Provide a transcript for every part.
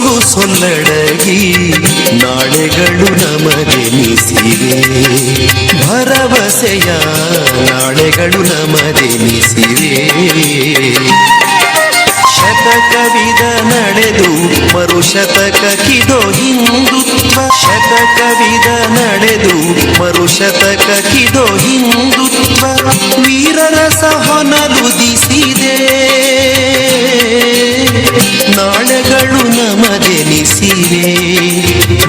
ಸೊಲ್ಲಡಗಿ ನಾಳೆಗಳು ನಮದೆನಿಸಿವೆ ಭರವಸೆಯ ನಾಳೆಗಳು ನಮದೆನಿಸಿವೆ ಶತಕವಿದ ನಡೆದು ಮರುಶತಕ ಕಿದೋ ಹಿಂದುತ್ವ ಶತಕವಿದ ನಡೆದು ಮರುಶತಕ ಕಿದೋ ಹಿಂದುತ್ವ ವೀರರ ಹೊನಲುದಿಸಿದೆ ನಾಳೆಗಳು ನಮದೆನಿಸಿವೆ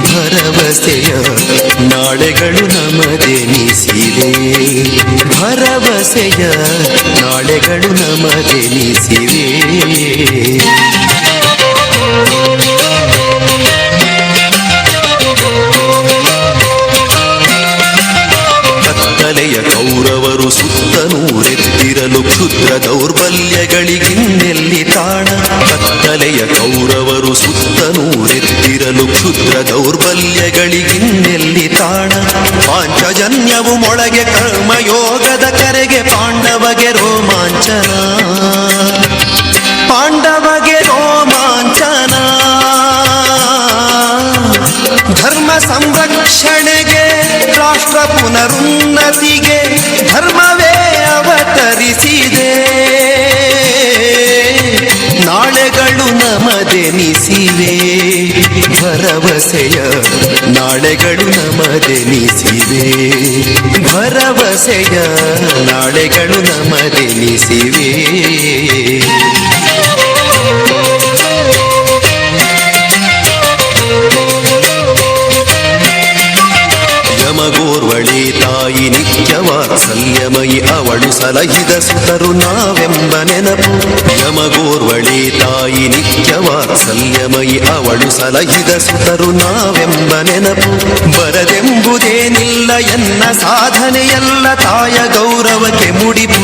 ಭರವಸೆಯ ನಾಳೆಗಳು ನಮದೆನಿಸಿವೆ ಭರವಸೆಯ ನಾಳೆಗಳು ನಮದೆನಿಸಿವೆ ಕತ್ತಲೆಯ ಕೌರವರು ಸುತ್ತನೂರೆತ್ತಿರಲು ಕ್ಷುದ್ರ ದೌರ್ಬಲ್ಯಗಳಿಗಿನ್ನೆಲ್ಲಿ ತಾಣ. ಕತ್ತಲೆಯ ಕೌರವರು ಸುತ್ತನೂರೆತ್ತಿರಲು ಕ್ಷುದ್ರ ದೌರ್ಬಲ್ಯಗಳಿಗಿನ್ನೆಲ್ಲಿ ತಾಣ. ಪಾಂಚಜನ್ಯವು ಮೊಳಗೆ ಕರ್ಮಯೋಗದ ಕರೆಗೆ ಪಾಂಡವಗೆ ರೋಮಾಂಚನ. ಪಾಂಡವಗೆ ರೋಮಾಂಚನ. ಧರ್ಮ ಸಂರಕ್ಷಣೆಗೆ, ರಾಷ್ಟ್ರ ಪುನರುನ್ನತಿಗೆ ಧರ್ಮವೇ ನಾಳೆಗಳು ನಮದೆನಿಸಿವೆ. ಭರವಸೆಯ ನಾಳೆಗಳು ನಮದೆನಿಸಿವೆ. ಭರವಸೆಯ ನಾಳೆಗಳು ನಮದೆನಿಸಿವೆ. ಯಮಗೋರ್ವಳಿ ತಾಯಿ ನಿತ್ಯವಾತ್ಸಲ್ಯಮಯಿ ಅವಳು ಸಲಹಿದ ಸುತರು ನಾವೆಂಬ ನೆನಪು. ಯಮಗೋರ್ವಳಿ ತಾಯಿ ನಿತ್ಯವಾತ್ಸಲ್ಯಮಯಿ ಅವಳು ಸಲಹಿದ ಸುತರು ನಾವೆಂಬ ನೆನಪು. ಬರದೆಂಬುದೇನಿಲ್ಲ ಎನ್ನ ಸಾಧನೆಯಲ್ಲ ತಾಯ ಗೌರವಕ್ಕೆ ಮುಡಿಪು.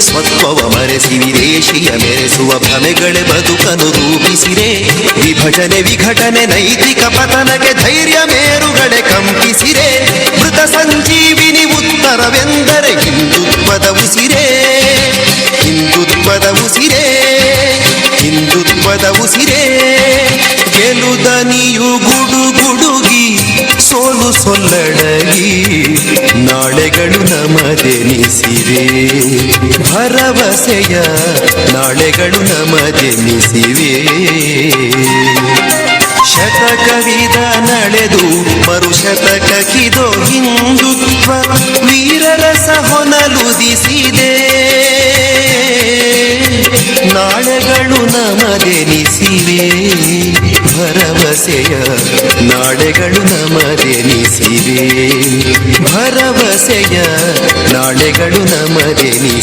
ಸ್ವತ್ವವ ಮರೆಸಿ ವಿದೇಶಿಯ ಮೆರೆಸುವ ಭ್ರಮೆಗಳೇ ಬದುಕನು ರೂಪಿಸಿರೆ. ವಿಭಜನೆ ವಿಘಟನೆ ನೈತಿಕ ಪತನಕ್ಕೆ ಧೈರ್ಯ ಮೇರುಗಳೇ ಕಂಪಿಸಿರೆ. ಮೃತ ಸಂಜೀವಿನಿ ಉತ್ತರವೆಂದರೆ ಹಿಂದುತ್ವದ ಉಸಿರೇ ಹಿಂದುತ್ವದ ಉಸಿರೇ ಹಿಂದುತ್ವದ ಉಸಿರೇ ಗೆಲುದನಿಯು ಗುಡು ಗುಡುಗಿ ಸೋಲು ಸೊಲ್ಲಡಗಿ ನಾಳೆಗಳು ನಮದೆನಿಸಿವೆ ಭರವಸೆಯ ನಾಳೆಗಳು ನಮದೆನಿಸಿವೆ ಶತಕವಿದ ನಡೆದು ಮರುಶತಕ ಕಿದೋ ಹಿಂದುತ್ವ ವೀರರಸ ಹೊನಲುದಿಸಿದೆ ನಾಳೆಗಳು ನಮದೆನಿಸಿವೆ ಭರವಸೆಯ ನಾಳೆಗಳು ನಮದೆನಿಸಿವೆ ಭರವಸೆಯ ನಾಳೆಗಳು ನಮದೆನಿಸಿವೆ